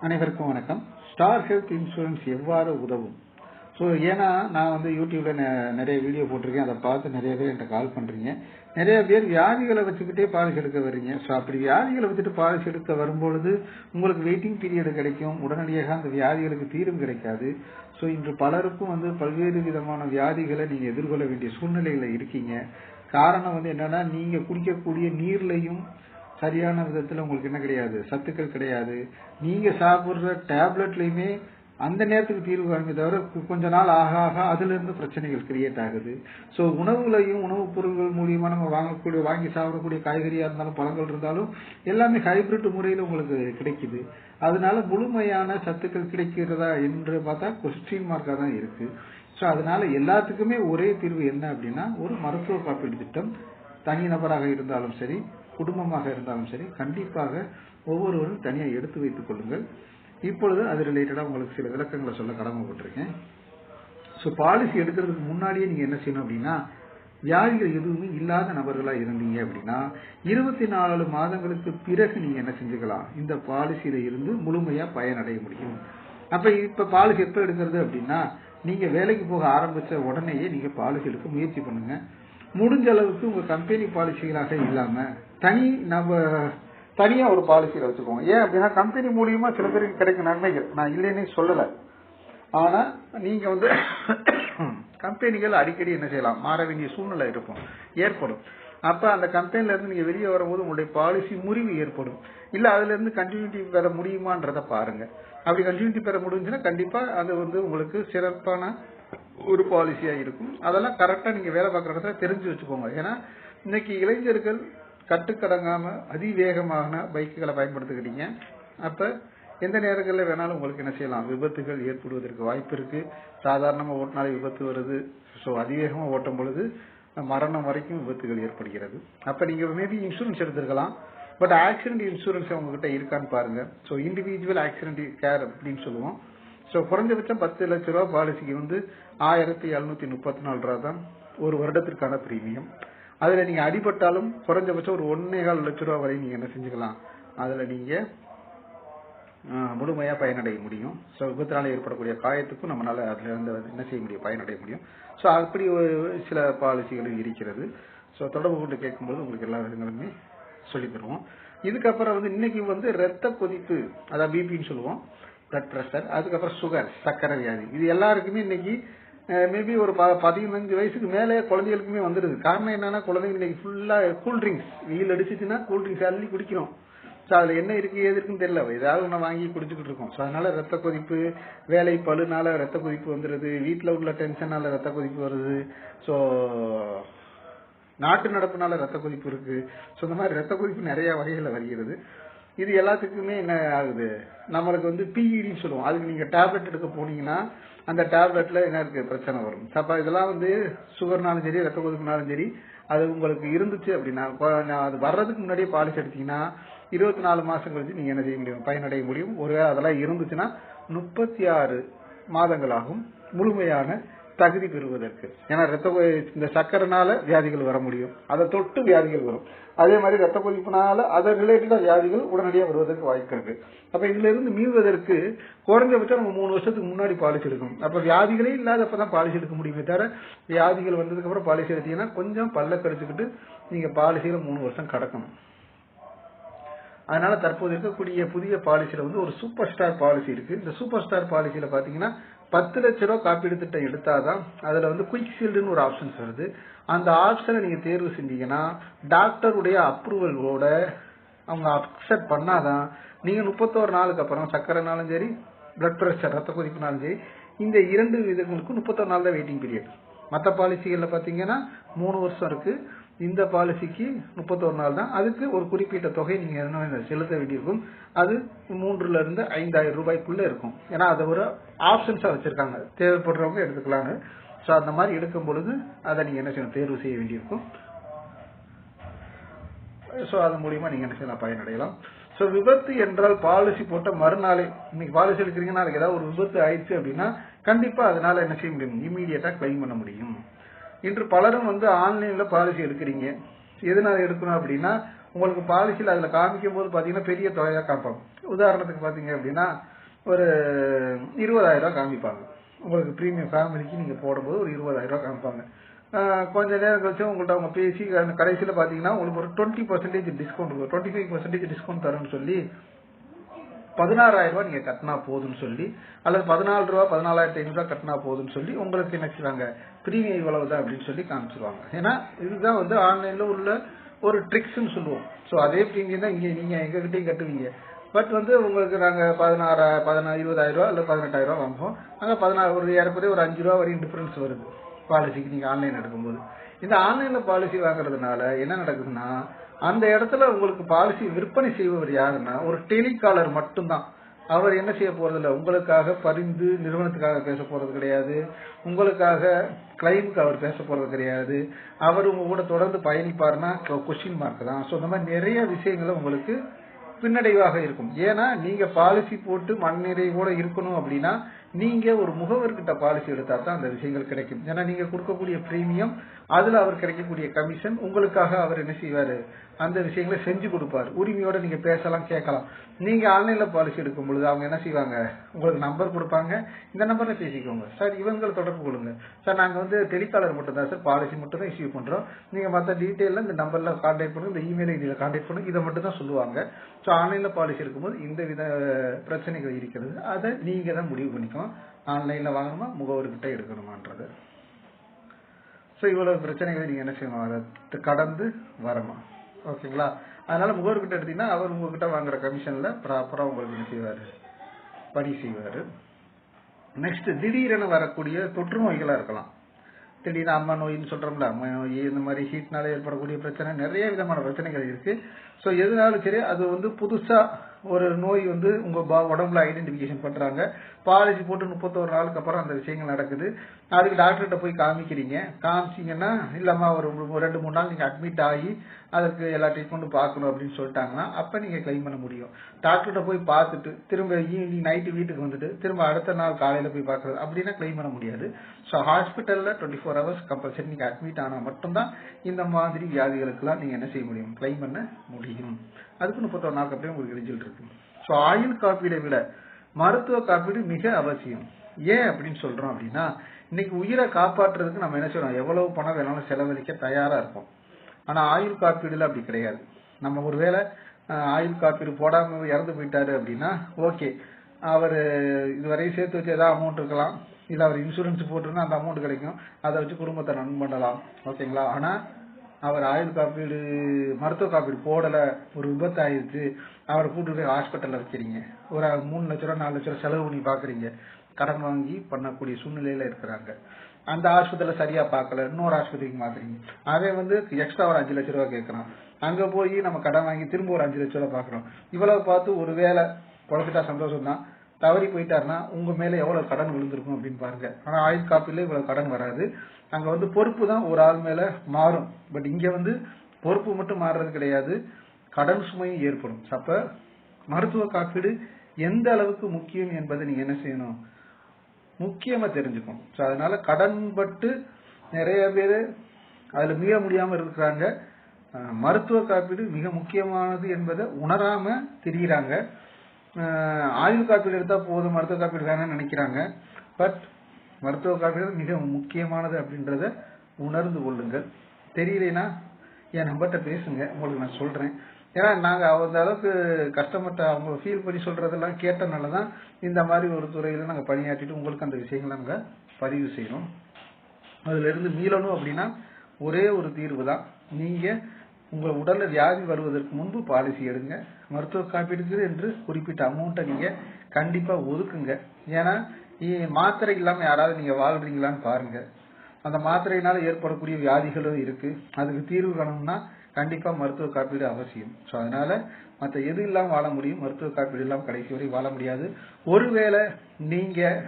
அனைவருக்கும் வணக்கம். Star health insurance எவ்வாறு உதவும்? ஸோ ஏன்னா நான் வந்து யூடியூப்ல நெ- நிறைய வீடியோ போட்டிருக்கேன். அதை பார்த்து நிறைய பேர் என்கிட்ட கால் பண்றீங்க. நிறைய பேர் வியாதிகளை வச்சுக்கிட்டே பாலிசி எடுக்க வர்றீங்க. ஸோ அப்படி வியாதிகளை வச்சுட்டு பாலிசி எடுக்க வரும்பொழுது உங்களுக்கு வெயிட்டிங் பீரியட் கிடைக்கும். உடனடியாக அந்த வியாதிகளுக்கு தீர்வு கிடைக்காது. ஸோ இன்று பலருக்கும் வந்து பல்வேறு விதமான வியாதிகளை நீங்க எதிர்கொள்ள வேண்டிய சூழ்நிலையில இருக்கீங்க. காரணம் வந்து என்னன்னா நீங்க குடிக்கக்கூடிய நீர்லையும் சரியான விதத்துல உங்களுக்கு என்ன கிடையாது? சத்துக்கள் கிடையாது. நீங்க சாப்பிடுற டேப்லெட்லயுமே அந்த நேரத்துக்கு தீர்வு காணுமே தவிர கு- கொஞ்ச நாள் ஆக ஆக அதுல இருந்து பிரச்சனைகள் கிரியேட் ஆகுது. ஸோ உணவுலையும் உணவுப் பொருட்கள் மூலியமா நம்ம வாங்கக்கூடிய வாங்கி சாப்பிடக்கூடிய காய்கறியா இருந்தாலும் பழங்கள் இருந்தாலும் எல்லாமே ஹைபிரிட் முறையில உங்களுக்கு கிடைக்குது. அதனால முழுமையான சத்துக்கள் கிடைக்கிறதா என்று பார்த்தா கொஸ்டின் மார்க்கா தான் இருக்கு. ஸோ அதனால எல்லாத்துக்குமே ஒரே தீர்வு என்ன அப்படின்னா ஒரு மருத்துவ காப்பீடு திட்டம். தனிநபராக இருந்தாலும் சரி குடும்பமாக இருந்தாலும் சரி கண்டிப்பாக ஒவ்வொருவரும் தனியாக எடுத்து வைத்துக் கொள்ளுங்கள். இப்பொழுது அது ரிலேட்டடா உங்களுக்கு சில விளக்கங்களை சொல்ல கடமைப்பட்டிருக்கேன். ஸோ பாலிசி எடுக்கிறதுக்கு முன்னாடியே நீங்க என்ன செய்யணும் அப்படின்னா வியாதிகள் எதுவுமே இல்லாத நபர்களா இருந்தீங்க அப்படின்னா இருபத்தி நாலு மாதங்களுக்கு பிறகு நீங்க என்ன செஞ்சுக்கலாம்? இந்த பாலிசியில இருந்து முழுமையா பயனடைய முடியும். அப்ப இப்ப பாலிசி எப்போ எடுக்கிறது அப்படின்னா நீங்க வேலைக்கு போக ஆரம்பிச்ச உடனேயே நீங்கள் பாலிசி எடுக்க முயற்சி பண்ணுங்க. முடிஞ்ச அளவுக்கு உங்க கம்பெனி பாலிசிகளாக இல்லாம தனி நம்ம தனியா ஒரு பாலிசியில வச்சுக்கோங்க. ஏன் அப்படின்னா கம்பெனி மூலியமா சில பேருக்கு கிடைக்கும் நன்மைகள். நான் இல்லைன்னே சொல்லல. ஆனா நீங்க வந்து கம்பெனிகள் அடிக்கடி என்ன செய்யலாம்? மாற வேண்டிய சூழ்நிலை இருக்கும். ஏற்படும். அப்ப அந்த கம்பெனில இருந்து நீங்க வெளியே வரும்போது உங்களுடைய பாலிசி முறிவு ஏற்படும். இல்ல அதுல இருந்து கண்டினியூட்டி பெற முடியுமான்றத பாருங்க. அப்படி கண்டினியூட்டி பெற முடிஞ்சுன்னா கண்டிப்பா அது வந்து உங்களுக்கு சிறப்பான ஒரு பாலிசியா இருக்கும். அதெல்லாம் கரெக்டா நீங்க வேலை பார்க்குற இடத்துல தெரிஞ்சு வச்சுக்கோங்க. ஏன்னா இன்னைக்கு இளைஞர்கள் கட்டுக்கடங்காம அதிவேகமான பைக்குகளை பயன்படுத்திக்கிட்டீங்க. அப்ப எந்த நேரங்களில் வேணாலும் உங்களுக்கு என்ன செய்யலாம்? விபத்துகள் ஏற்படுவதற்கு வாய்ப்பு இருக்கு. சாதாரணமா ஓட்டினாலே விபத்து வருது. ஸோ அதிவேகமா ஓட்டும் பொழுது மரணம் வரைக்கும் விபத்துகள் ஏற்படுகிறது. அப்ப நீங்க மேபி இன்சூரன்ஸ் எடுத்திருக்கலாம். பட் ஆக்சிடென்ட் இன்சூரன்ஸ் உங்ககிட்ட இருக்கான்னு பாருங்க. ஸோ இண்டிவிஜுவல் ஆக்சிடென்ட் கேர் அப்படின்னு சொல்லுவோம். ஸோ குறைஞ்சபட்சம் பத்து லட்ச ரூபா பாலிசிக்கு வந்து ஆயிரத்தி எழுநூத்தி முப்பத்தி நாலு ரூபா தான் ஒரு வருடத்திற்கான பிரீமியம் அதில் நீங்கள் அடிபட்டாலும் குறைஞ்சபட்சம் ஒரு ஒன்னேகால் லட்ச ரூபா வரை நீங்கள் என்ன செஞ்சுக்கலாம். அதில் நீங்கள் முழுமையாக பயனடைய முடியும். ஸோ விபத்தினால் ஏற்படக்கூடிய காயத்துக்கும் நம்மளால் அதிலிருந்து வந்து என்ன செய்ய முடியும்? பயனடைய முடியும். ஸோ அப்படி ஒரு சில பாலிசிகளும் இருக்கிறது. ஸோ தொடர்பு கொண்டு கேட்கும்போது உங்களுக்கு எல்லா விதங்களுமே சொல்லித் தருவோம். இதுக்கப்புறம் வந்து இன்னைக்கு வந்து ரத்த கொதிப்பு அதாவது பிபின்னு சொல்லுவோம். பிளட் பிரஷர் அதுக்கப்புறம் சுகர் சக்கரை வியாதி. இது எல்லாருக்குமே இன்னைக்கு மேபி ஒரு ப- பதினஞ்சு வயசுக்கு மேலே குழந்தைகளுக்குமே வந்துடுது. காரணம் என்னன்னா குழந்தைங்க இன்னைக்கு ஃபுல்லா கூல்ட்ரிங்க்ஸ் வெயில் அடிச்சிச்சுன்னா கூல்ட்ரிங்க்ஸ் அள்ளி குடிக்கிறோம். ஸோ அதில் என்ன இருக்கு ஏது இருக்குன்னு தெரியல. ஏதாவது ஒன்று வாங்கி குடிச்சுக்கிட்டு இருக்கோம். ஸோ அதனால ரத்த கொதிப்பு வேலை பழுனால ரத்த கொதிப்பு வந்துடுது. வீட்டில் உள்ள டென்ஷனால ரத்த கொதிப்பு வருது. ஸோ நாட்டு நடப்புனால ரத்த கொதிப்பு இருக்கு. ஸோ இந்த மாதிரி ரத்த கொதிப்பு நிறைய வகைகளில் வருகிறது. இது எல்லாத்துக்குமே என்ன ஆகுது? நம்மளுக்கு வந்து பிஇடின்னு சொல்லுவோம். அதுக்கு நீங்க டேப்லெட் எடுக்க போனீங்கன்னா அந்த டேப்லெட்ல என்ன இருக்கு? பிரச்சனை வரும். அப்ப இதெல்லாம் வந்து சுகர்னாலும் சரி ரத்த கொதிப்புனாலும் சரி அது உங்களுக்கு இருந்துச்சு அப்படின்னா நான் அது வர்றதுக்கு முன்னாடியே பாலிசி எடுத்தீங்கன்னா இருபத்தி நாலு மாசம் கழிச்சு நீங்க என்ன செய்ய முடியும்? பயனடைய முடியும். ஒருவேளை அதெல்லாம் இருந்துச்சுன்னா முப்பத்தி ஆறு மாதங்களாகும் முழுமையான தகுதி பெறுவதற்கு. ஏன்னா ரத்த கொ- இந்த சக்கரைனால வியாதிகள் வர முடியும். அதை தொட்டு வியாதிகள் வரும். அதே மாதிரி ரத்த கொதிப்புனால அதை ரிலேட்டடா வியாதிகள் உடனடியாக வருவதற்கு வாய்ப்பு இருக்கு. அப்ப இதுல இருந்து மீள்வதற்கு குறைஞ்சபட்சம் நம்ம மூணு வருஷத்துக்கு முன்னாடி பாலிசி எடுக்கணும். அப்ப வியாதிகளே இல்லாதப்பதான் பாலிசி எடுக்க முடியுமே தவிர வியாதிகள் வந்ததுக்கு அப்புறம் பாலிசி எடுத்தீங்கன்னா கொஞ்சம் பல்ல கடிச்சுக்கிட்டு நீங்க பாலிசியில மூணு வருஷம் கடக்கணும். அதனால தற்போது இருக்கக்கூடிய புதிய பாலிசியில வந்து ஒரு சூப்பர் ஸ்டார் பாலிசி இருக்கு. இந்த சூப்பர் ஸ்டார் பாலிசியில பாத்தீங்கன்னா பத்து லட்ச ரூபா காப்பீடு திட்டம் எடுத்தாதான் அதுல வந்து குயிக் ஷீல்டுன்னு ஒரு ஆப்ஷன்ஸ் வருது. அந்த ஆப்ஷனை நீங்க தேர்வு செஞ்சீங்கன்னா டாக்டருடைய அப்ரூவலோட அவங்க அக்செப்ட் பண்ணாதான் நீங்க முப்பத்தோரு நாளுக்கு அப்புறம் சக்கரைனாலும் சரி பிளட் பிரஷர் ரத்த கொதிப்புனாலும் சரி இந்த இரண்டு விதங்களுக்கும் முப்பத்தோரு நாள் தான் வெயிட்டிங் பீரியட் மற்ற பாலிசிகளில் பார்த்தீங்கன்னா மூணு வருஷம் இருக்குது இந்த பாலிசிக்கு முப்பத்தோரு நாள் தான். அதுக்கு ஒரு குறிப்பிட்ட தொகை நீங்கள் என்ன செலுத்த வேண்டியிருக்கும். அது மூன்றுலேருந்து ஐந்தாயிரம் ரூபாய்க்குள்ளே இருக்கும். ஏன்னா அதை ஒரு ஆப்ஷன்ஸாக வச்சுருக்காங்க. தேவைப்படுறவங்க எடுத்துக்கலாங்க. ஸோ அந்த மாதிரி எடுக்கும் பொழுது அதை நீங்கள் என்ன செய்யணும்? தேர்வு செய்ய வேண்டியிருக்கும். ஸோ அதன் மூலியமாக நீங்கள் என்ன செய்யலாம்? பயனடையலாம். ஸோ விபத்து என்றால் பாலிசி போட்ட மறுநாளே இன்னைக்கு பாலிசி எடுக்கிறீங்க நாளைக்கு ஏதாவது ஒரு விபத்து ஆயிடுச்சு அப்படின்னா கண்டிப்பாக அதனால என்ன செய்ய முடியும்? இமீடியட்டாக கிளைம் பண்ண முடியும். இன்று பலரும் வந்து ஆன்லைன்ல பாலிசி எடுக்கிறீங்க. எதனால் எடுக்கணும் அப்படின்னா உங்களுக்கு பாலிசியில் அதில் காமிக்கும் போது பார்த்தீங்கன்னா பெரிய தொகையாக காமிப்பாங்க. உதாரணத்துக்கு பார்த்தீங்க அப்படின்னா ஒரு இருபதாயிரம் காமிப்பாங்க. உங்களுக்கு ப்ரீமியம் ஃபேமிலிக்கு நீங்கள் போடும்போது ஒரு இருபதாயிரம் காமிப்பாங்க. கொஞ்ச நேரம் கழிச்சு உங்கள்கிட்ட அவங்க பேசி கடைசியில் பார்த்தீங்கன்னா உங்களுக்கு ஒரு டுவெண்ட்டி பர்சன்டேஜ் டிஸ்கவுண்ட் இருக்கும் டுவெண்ட்டி ஃபைவ் பர்சன்டேஜ் டிஸ்கவுண்ட் தரேன்னு சொல்லி பதினாறாயிரம் ரூபாய் நீங்க கட்டினா போதும்னு சொல்லி அல்லது பதினாலு ரூபா பதினாலாயிரத்தி ஐநூறு ரூபாய் கட்டினா போதும்னு சொல்லி உங்களுக்கு என்ன செய்வாங்க? பிரீமியம் இவ்வளவு தான் அப்படின்னு சொல்லி காமிச்சிருவாங்க. ஏன்னா இதுதான் வந்து ஆன்லைன்ல உள்ள ஒரு ட்ரிக்ஸ்ன்னு சொல்லுவோம். ஸோ அதே பிரீமியம் தான் இங்கே நீங்க எங்ககிட்டயும் கட்டுவீங்க. பட் வந்து உங்களுக்கு நாங்க பதினாறா பதினா இருபதாயிரம் ரூபா இல்ல பதினெட்டாயிரம் ரூபா வாங்குவோம். அங்க பதினாறு ஒரு ஏறக்குறைய ஒரு அஞ்சு ரூபா வரையும் டிஃபரன்ஸ் வருது. பாலிசிக்கு நீங்க ஆன்லைன் எடுக்கும்போது. இந்த ஆன்லைன்ல பாலிசி வாங்குறதுனால என்ன நடக்குதுன்னா அந்த இடத்துல உங்களுக்கு பாலிசி விற்பனை செய்பவர் யாருன்னா ஒரு டெலிகாலர் மட்டும்தான். அவர் என்ன செய்ய போறதில்ல? உங்களுக்காக பரிந்து நிறுவனத்துக்காக பேச போறது கிடையாது. உங்களுக்காக கிளைமுக்கு அவர் பேச போறது கிடையாது. அவர் உங்க கூட தொடர்ந்து பயணிப்பாருன்னா கொஸ்டின் மார்க் தான். ஸோ இந்த மாதிரி நிறைய விஷயங்களை உங்களுக்கு பின்னடைவாக இருக்கும். ஏன்னா நீங்க பாலிசி போட்டு மண்ணெறைவோட இருக்கணும் அப்படின்னா நீங்க ஒரு முகவர்கிட்ட பாலிசி எடுத்தா தான் அந்த விஷயங்கள் கிடைக்கும். ஏன்னா நீங்க கொடுக்கக்கூடிய பிரீமியம் அதுல அவர் கிடைக்கக்கூடிய கமிஷன் உங்களுக்காக அவர் என்ன செய்வாரு? அந்த விஷயங்களை செஞ்சு கொடுப்பாரு. உரிமையோட நீங்க பேசலாம் கேட்கலாம். நீங்க ஆன்லைன்ல பாலிசி எடுக்கும் பொழுது அவங்க என்ன செய்வாங்க? உங்களுக்கு நம்பர் கொடுப்பாங்க. இந்த நம்பர்ல பேசிக்கோங்க. சார் இவங்களை தொடர்பு கொள்ளுங்க. சார் நாங்க வந்து டெலிகாலர் மட்டும் தான் சார். பாலிசி மட்டும் தான் இஷ்யூ பண்றோம். நீங்க மற்ற டீட்டெயில இந்த நம்பர்ல கான்டாக்ட் பண்ணுங்க. இந்த இமெயில் ஐடியில கான்டாக்ட் பண்ணுங்க. இதை மட்டும் தான் சொல்லுவாங்க. ஸோ ஆன்லைன்ல பாலிசி இருக்கும்போது இந்த வித பிரச்சனைகள் இருக்கிறது. அதை நீங்க தான் முடிவு பண்ணிக்கணும். ஆன்லைன்ல வாங்கணுமா? முகவர்கிட்ட எடுக்கணுமான்றது. ஸோ இவ்வளவு பிரச்சனைகளை நீங்க என்ன செய்யணும்? அதை கடந்து வரமா ஓகேங்களா? அதனால முகவர்கிட்ட எடுத்தீங்கன்னா அவர் உங்ககிட்ட வாங்குற கமிஷன்ல ப்ராப்பரா உங்களுக்கு என்ன செய்வாரு? பணி செய்வாரு. நெக்ஸ்ட் திடீரென வரக்கூடிய தொற்று நோய்களா இருக்கலாம். திடீர்னு அம்மா நோயின்னு சொல்றோம்ல அம்மா நோய் இந்த மாதிரி ஹீட்னால ஏற்படக்கூடிய பிரச்சனை நிறைய விதமான பிரச்சனைகள் இருக்கு. ஸோ எதுனாலும் சரி அது வந்து புதுசா ஒரு நோய் வந்து உங்க பா- உடம்புல ஐடென்டிபிகேஷன் பண்றாங்க. பாலிசி போட்டு முப்பத்தோரு நாளுக்கு அப்புறம் அந்த விஷயங்கள் நடக்குது. அதுக்கு டாக்டர்கிட்ட போய் காமிக்கிறீங்க. காமிச்சீங்கன்னா இல்லாம ஒரு ரெண்டு மூணு நாள் நீங்க அட்மிட் ஆகி அதுக்கு எல்லா ட்ரீட்மெண்ட்டும் பார்க்கணும் அப்படின்னு சொல்லிட்டாங்கன்னா அப்ப நீங்க கிளைம் பண்ண முடியும். டாக்டர்கிட்ட போய் பார்த்துட்டு திரும்ப ஈவினிங் நைட்டு வீட்டுக்கு வந்துட்டு திரும்ப அடுத்த நாள் காலையில போய் பார்க்கறது அப்படின்னா கிளைம் பண்ண முடியாது. ஸோ ஹாஸ்பிட்டலில் டுவெண்ட்டி ஃபோர் ஹவர்ஸ் கம்பல்சரி நீங்க அட்மிட் ஆனால் மட்டும்தான் இந்த மாதிரி வியாதிகளுக்கெல்லாம் நீங்க என்ன செய்ய முடியும்? கிளைம் பண்ண முடியும். அதுக்கு முப்பத்தொரு நாள் அப்புறம் உங்களுக்கு ரிசல்ட் இருக்கு. ஸோ ஆயுள் காப்பீடை விட மருத்துவ காப்பீடு மிக அவசியம். ஏன் அப்படின்னு சொல்றோம் அப்படின்னா இன்னைக்கு உயிரை காப்பாற்றுறதுக்கு நம்ம என்ன செய்யறோம் எவ்வளவு பணம் வேணாலும் செலவழிக்க தயாரா இருப்போம். ஆனா ஆயுள் காப்பீடுல அப்படி கிடையாது. நம்ம ஒருவேளை ஆயுள் காப்பீடு போடாம இறந்து போயிட்டாரு அப்படின்னா ஓகே. அவர் இதுவரையும் சேர்த்து வச்சு ஏதாவது அமௌண்ட் இருக்கலாம். இல்ல அவர் இன்சூரன்ஸ் போட்டிருந்தா அந்த அமௌண்ட் கிடைக்கும். அதை வச்சு குடும்பத்தை ரன் பண்ணலாம். ஓகேங்களா? ஆனா அவர் ஆயுள் காப்பீடு மருத்துவ காப்பீடு போடல ஒரு விபத்து ஆயிடுச்சு அவரை கூட்டு போய் ஹாஸ்பிட்டலில் வைக்கிறீங்க. ஒரு மூணு லட்ச ரூபா நாலு லட்ச ரூபா செலவு பண்ணி பாக்குறீங்க. கடன் வாங்கி பண்ணக்கூடிய சூழ்நிலையில இருக்கிறாங்க. அந்த ஆஸ்பத்திரியில சரியா பார்க்கல. இன்னொரு ஆஸ்பத்திரிக்கு மாத்துறீங்க. அவன் வந்து எக்ஸ்ட்ரா ஒரு அஞ்சு லட்ச ரூபா கேட்கறான் அங்க போய் நம்ம கடன் வாங்கி திரும்ப ஒரு அஞ்சு லட்ச ரூபா பாக்குறோம். இவ்வளவு பார்த்து ஒருவேளை குழப்பிட்டா சந்தோஷம் தான் தவறி போயிட்டாருன்னா உங்க மேல எவ்வளவு கடன் விழுந்திருக்கும் அப்படின்னு பாருங்க. ஆனா ஆயுள் காப்பீடுல இவ்வளவு கடன் வராது. அங்க வந்து பொறுப்பு தான் ஒரு ஆள் மேல மாறும். பட் இங்க வந்து பொறுப்பு மட்டும் மாறுறது கிடையாது. கடன் சுமையும் ஏற்படும். அப்ப மருத்துவ காப்பீடு எந்த அளவுக்கு முக்கியம் என்பதை நீங்க என்ன செய்யணும்? முக்கியமா தெரிஞ்சுக்கணும். ஸோ அதனால கடன் பட்டு நிறைய பேர் அதுல மீள முடியாம இருக்கிறாங்க. மருத்துவ காப்பீடு மிக முக்கியமானது என்பதை உணராம திரியிறாங்க. ஆயுள் காப்பீடு எடுத்தா போதும் மருத்துவ காப்பீடு வேணாம்னு நினைக்கிறாங்க. பட் மருத்துவ காப்பீடு மிக முக்கியமானது அப்படின்றத உணர்ந்து கொள்ளுங்கள். தெரியலைன்னா என் நம்பர்கிட்ட பேசுங்க. உங்களுக்கு நான் சொல்றேன். ஏன்னா நாங்கள் அந்த அளவுக்கு கஷ்டப்பட்ட அவங்க ஃபீல் பண்ணி சொல்றதெல்லாம் கேட்டனால தான் இந்த மாதிரி ஒரு துறையில் நாங்கள் பணியாற்றிட்டு உங்களுக்கு அந்த விஷயங்களை நாங்கள் பதிவு செய்யணும் அதுல இருந்து மீளணும் அப்படின்னா ஒரே ஒரு தீர்வு தான். நீங்க உங்கள் உடலில் வியாதி வருவதற்கு முன்பு பாலிசி எடுங்க. மருத்துவ காப்பீடுக்கு என்று குறிப்பிட்ட அமௌண்ட்டை நீங்கள் கண்டிப்பாக ஒதுக்குங்க. ஏன்னா மாத்திரை இல்லாமல் யாராவது நீங்கள் வாழ்றீங்களான்னு பாருங்க. அந்த மாத்திரையினால் ஏற்படக்கூடிய வியாதிகளும் இருக்குது அதுக்கு தீர்வு காணணும்னா கண்டிப்பாக மருத்துவ காப்பீடு அவசியம். ஸோ அதனால் மற்ற எது இல்லாமல் வாழ முடியும் மருத்துவ காப்பீடு இல்லாமல் கடைசி வரை வாழ முடியாது. ஒருவேளை நீங்கள்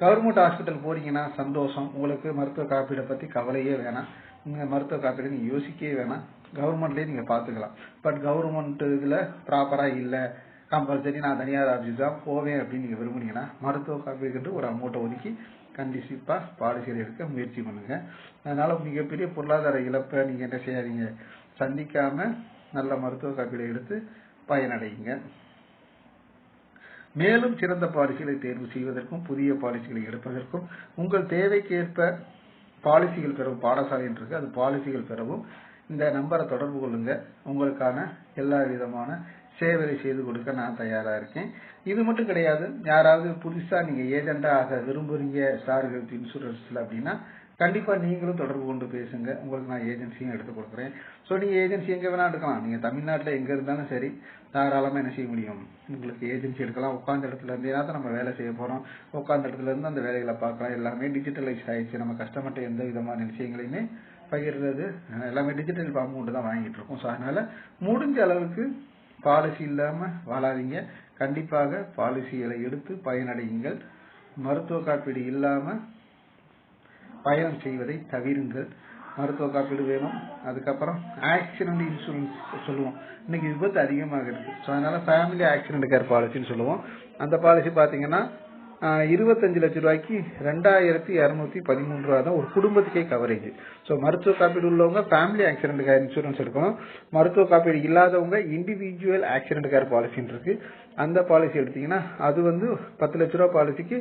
கவர்மெண்ட் ஹாஸ்பிட்டல் போறீங்கன்னா சந்தோஷம். உங்களுக்கு மருத்துவ காப்பீடை பற்றி கவலையே வேணாம். நீங்க மருத்துவ காப்பீடு நீங்க யோசிக்கவே வேணாம். கவர்மெண்ட்லயே நீங்க பாத்துக்கலாம். பட் கவர்மெண்ட் இதுல ப்ராப்பரா இல்ல. கம்பல்சரி நான் தனியார் ஆஃபீஸ் தான் போவேன் அப்படின்னு நீங்க விரும்புனீங்கன்னா மருத்துவ காப்பீடுக்கு ஒரு அமௌண்ட்டை ஒதுக்கி கண்டிப்பா பாலிசியில் எடுக்க முயற்சி பண்ணுங்க. அதனால மிகப்பெரிய பொருளாதார இழப்பை நீங்க என்ன செய்யாதீங்க. சந்திக்காம நல்ல மருத்துவ காப்பீடு எடுத்து பயனடையுங்க. மேலும் சிறந்த பாலிசிகளை தேர்வு செய்வதற்கும் புதிய பாலிசிகளை எடுப்பதற்கும் உங்கள் தேவைக்கேற்ப பாலிசிகள் பெறும் பாடசாலைன்னு இருக்கு. அது பாலிசிகள் பெறவும் இந்த நம்பரை தொடர்பு கொள்ளுங்க. உங்களுக்கான எல்லா விதமான சேவையை செய்து கொடுக்க நான் தயாராக இருக்கேன். இது மட்டும் கிடையாது. யாராவது புதுசாக நீங்கள் ஏஜெண்டாக ஆக விரும்புறீங்க ஸ்டார் ஹெல்த் இன்சூரன்ஸில் அப்படின்னா கண்டிப்பாக நீங்களும் தொடர்பு கொண்டு பேசுங்க. உங்களுக்கு நான் ஏஜென்சியும் எடுத்து கொடுக்குறேன். ஸோ நீங்கள் ஏஜென்சி எங்கே வேணால் எடுக்கலாம். நீங்கள் தமிழ்நாட்டில் எங்கே இருந்தாலும் சரி தாராளமாக என்ன செய்ய முடியும்? உங்களுக்கு ஏஜென்சி எடுக்கலாம். உட்காந்த இடத்துல இருந்தே தான் நம்ம வேலை செய்ய போகிறோம் உட்காந்த இடத்துல இருந்து அந்த வேலைகளை பார்க்கலாம். எல்லாமே டிஜிட்டலைஸ் ஆயிடுச்சு. நம்ம கஸ்டமர்கிட்ட எந்த விதமான விஷயங்களையுமே பகிர்றது எல்லாமே டிஜிட்டல் அமௌண்ட் தான் வாங்கிட்டு இருக்கோம். ஸோ அதனால முடிஞ்ச அளவுக்கு பாலிசி இல்லாமல் வாழாதீங்க. கண்டிப்பாக பாலிசிகளை எடுத்து பயனடையுங்கள். மருத்துவ காப்பீடு இல்லாமல் பயணம் செய்வதை தவிருங்கள். மருத்துவ காப்பீடு வேணும். அதுக்கப்புறம் ஆக்சிடென்ட் இன்சூரன்ஸ் சொல்லுவோம். இன்னைக்கு விபத்து அதிகமாக இருக்கு. ஸோ அதனால ஃபேமிலி ஆக்சிடென்ட் கேர் பாலிசின்னு சொல்லுவோம். அந்த பாலிசி பார்த்தீங்கன்னா இருபத்தஞ்சு லட்சம் ரூபாய்க்கு ரெண்டாயிரத்தி இரநூத்தி பதிமூணு ரூபா தான் ஒரு குடும்பத்துக்கே கவரேஜ் ஸோ மருத்துவ காப்பீடு உள்ளவங்க ஃபேமிலி ஆக்சிடென்ட் இன்சூரன்ஸ் எடுக்கணும். மருத்துவ காப்பீடு இல்லாதவங்க இண்டிவிஜுவல் ஆக்சிடென்ட் கேர் பாலிசின்னு இருக்கு. அந்த பாலிசி எடுத்தீங்கன்னா அது வந்து பத்து லட்ச ரூபா பாலிசிக்கு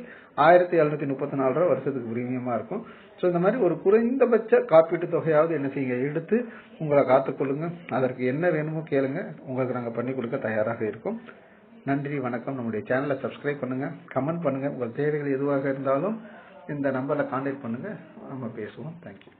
ஆயிரத்தி எழுநூத்தி முப்பத்தி நாலு ரூபா வருஷத்துக்கு பிரீமியமா இருக்கும். ஸோ இந்த மாதிரி ஒரு குறைந்தபட்ச காப்பீட்டு தொகையாவது என்ன செய்யுங்க? எடுத்து உங்களை காத்துக்கொள்ளுங்க அதற்கு என்ன வேணுமோ கேளுங்க. உங்களுக்கு நாங்கள் பண்ணி கொடுக்க தயாராக இருக்கோம். நன்றி வணக்கம். நம்முடைய சேனலை சப்ஸ்கிரைப் பண்ணுங்க. கமெண்ட் பண்ணுங்க. உங்கள் தேவைகள் எதுவாக இருந்தாலும் இந்த நம்பரில் கான்டாக்ட் பண்ணுங்க. நம்ம பேசுவோம். தேங்க்யூ